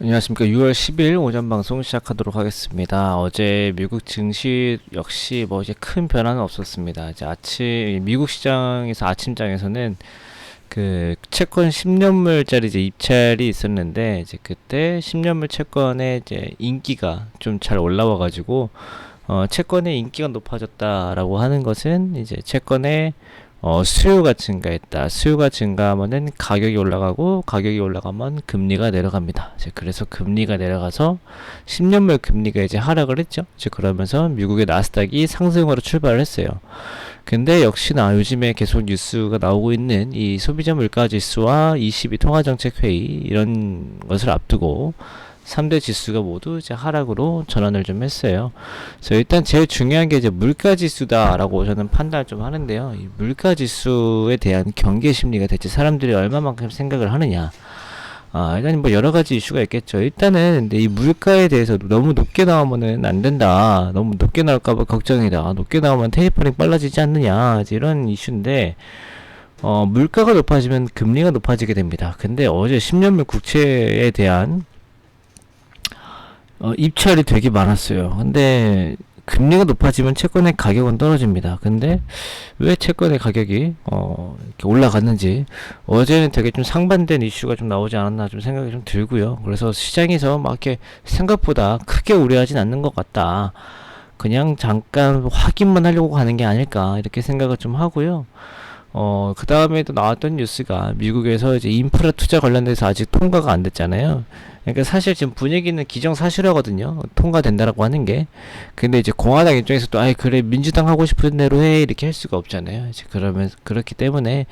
안녕하십니까. 6월 10일 오전 방송 시작하도록 하겠습니다. 어제 미국 증시 역시 뭐 이제 큰 변화는 없었습니다. 이제 아침, 미국 시장에서 아침장에서는 그 채권 10년물짜리 이제 입찰이 있었는데 이제 그때 10년물 채권의 이제 인기가 좀 잘 올라와 가지고 어 채권의 인기가 높아졌다라고 하는 것은 이제 채권의 어, 수요가 증가했다. 수요가 증가하면은 가격이 올라가고 가격이 올라가면 금리가 내려갑니다. 이제 그래서 금리가 내려가서 10년물 금리가 이제 하락을 했죠. 이제 그러면서 미국의 나스닥이 상승으로 출발을 했어요. 근데 역시나 요즘에 계속 뉴스가 나오고 있는 이 소비자 물가 지수와 22 통화 정책 회의 이런 것을 앞두고 3대 지수가 모두 이제 하락으로 전환을 좀 했어요. 그래서 일단 제일 중요한 게 이제 물가 지수다라고 저는 판단을 좀 하는데요. 이 물가 지수에 대한 경계 심리가 대체 사람들이 얼마만큼 생각을 하느냐. 아, 일단 뭐 여러 가지 이슈가 있겠죠. 일단은 근데 이 물가에 대해서 너무 높게 나오면은 안 된다. 너무 높게 나올까봐 걱정이다. 높게 나오면 테이퍼링 빨라지지 않느냐. 이런 이슈인데 어, 물가가 높아지면 금리가 높아지게 됩니다. 근데 어제 10년물 국채에 대한 어, 입찰이 되게 많았어요. 근데 금리가 높아지면 채권의 가격은 떨어집니다. 근데 왜 채권의 가격이 어, 이렇게 올라갔는지 어제는 되게 좀 상반된 이슈가 좀 나오지 않았나 좀 생각이 좀 들고요. 그래서 시장에서 막 이렇게 생각보다 크게 우려하진 않는 것 같다. 그냥 잠깐 확인만 하려고 하는 게 아닐까 이렇게 생각을 좀 하고요. 어, 그 다음에도 나왔던 뉴스가 미국에서 이제 인프라 투자 관련돼서 아직 통과가 안 됐잖아요. 그러니까 사실 지금 분위기는 기정사실하거든요. 통과된다라고 하는 게. 근데 이제 공화당 입장에서 또, 아이, 그래, 민주당 하고 싶은 대로 해. 이렇게 할 수가 없잖아요. 이제 그러면, 그렇기 때문에,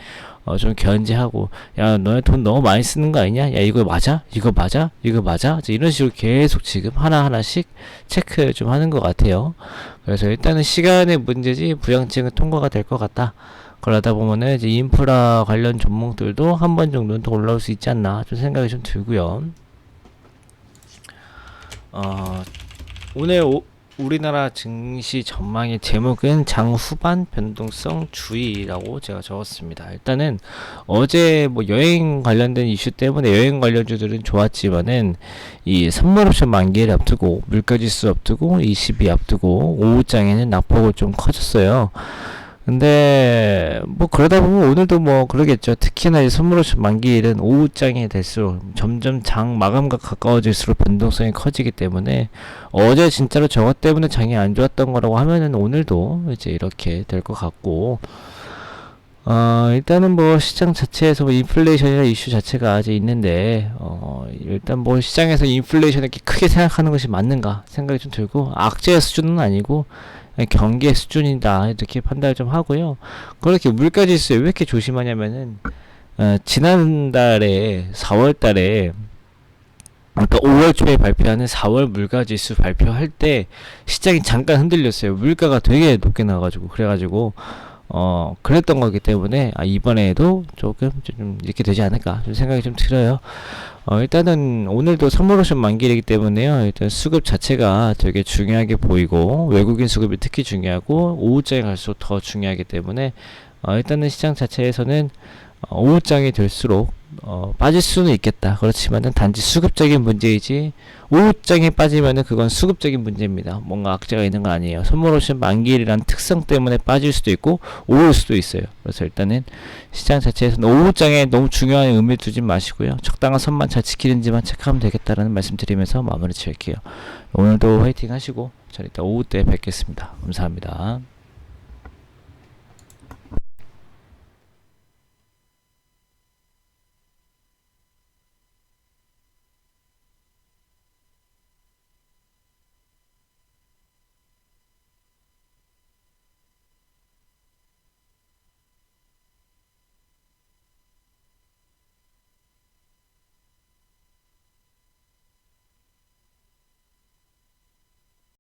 어, 좀 견제하고, 야, 너네 돈 너무 많이 쓰는 거 아니냐? 야, 이거 맞아? 이거 맞아? 이거 맞아? 이제 이런 식으로 계속 지금 하나하나씩 체크 좀 하는 것 같아요. 그래서 일단은 시간의 문제지, 부양책은 통과가 될 것 같다. 그러다 보면은 이제 인프라 관련 종목들도 한 번 정도는 더 올라올 수 있지 않나 좀 생각이 좀 들고요. 어, 오늘 오, 우리나라 증시 전망의 제목은 장 후반 변동성 주의라고 제가 적었습니다. 일단은 어제 뭐 여행 관련된 이슈 때문에 여행 관련주들은 좋았지만은 이 선물 옵션 만기를 앞두고 물가지수 앞두고 22 앞두고 오후장에는 낙폭을 좀 커졌어요. 근데 뭐 그러다 보면 오늘도 뭐 그러겠죠. 특히나 이 선물옵션 만기일은 오후장이 될수록 점점 장 마감과 가까워질수록 변동성이 커지기 때문에 어제 진짜로 저것 때문에 장이 안 좋았던 거라고 하면은 오늘도 이제 이렇게 될 것 같고 어, 일단은 뭐 시장 자체에서 뭐 인플레이션이나 이슈 자체가 아직 있는데 어, 일단 뭐 시장에서 인플레이션을 이렇게 크게 생각하는 것이 맞는가 생각이 좀 들고 악재 수준은 아니고 경계 수준이다 이렇게 판단을 좀 하고요. 그렇게 물가 지수에 왜 이렇게 조심하냐면은 어, 지난달에 4월달에 그러니까 5월 초에 발표하는 4월 물가 지수 발표할 때 시장이 잠깐 흔들렸어요. 물가가 되게 높게 나와가지고 그래가지고 어 그랬던 거기 때문에 아, 이번에도 조금 좀 이렇게 되지 않을까 좀 생각이 좀 들어요. 어, 일단은 오늘도 선물 옵션 만기이기 때문에요. 일단 수급 자체가 되게 중요하게 보이고 외국인 수급이 특히 중요하고 오후장에 갈수록 더 중요하기 때문에 어, 일단은 시장 자체에서는 어, 오후장이 될수록 어, 빠질 수는 있겠다. 그렇지만은 단지 수급적인 문제이지 오후장에 빠지면은 그건 수급적인 문제입니다. 뭔가 악재가 있는 거 아니에요. 선물 옵션 만기일이란 특성 때문에 빠질 수도 있고 오를 수도 있어요. 그래서 일단은 시장 자체에서는 오후장에 너무 중요한 의미를 두지 마시고요. 적당한 선만 잘 지키는지만 체크하면 되겠다라는 말씀 드리면서 마무리 지을게요. 오늘도 화이팅 하시고 저 이따 오후 때 뵙겠습니다. 감사합니다.